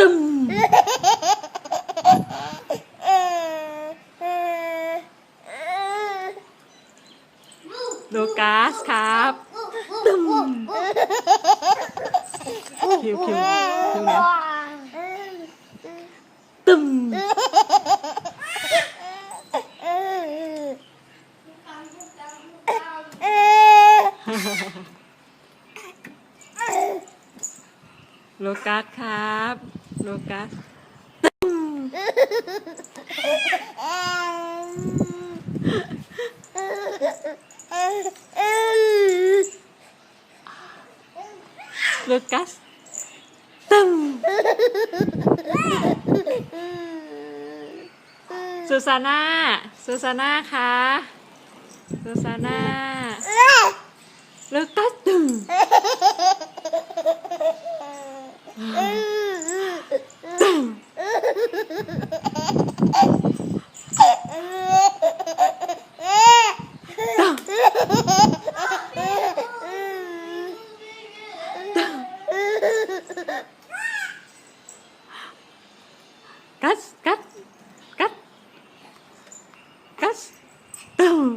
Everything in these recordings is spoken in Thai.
ตึมโลกัสครับตึมคิวคิวคิวเนี่ยตึม โลกัสครับ โลกัสตึมโลกัสตึมซูซาน่าซูซาน่าคะซูซาน่า Lucas đừng cắt cắt cắt. Cắt. Từng.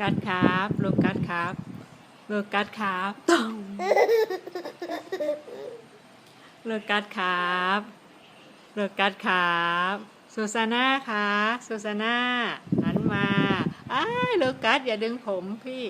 กัสกัสกัสกัสตึมตึมกัสครับโลกัสครับโลกัสครับตึมโลกัสครับโลกัสครับซูซาน่าคะซูซาน่าหันมาอ้ายโลกัสอย่าดึงผมพี่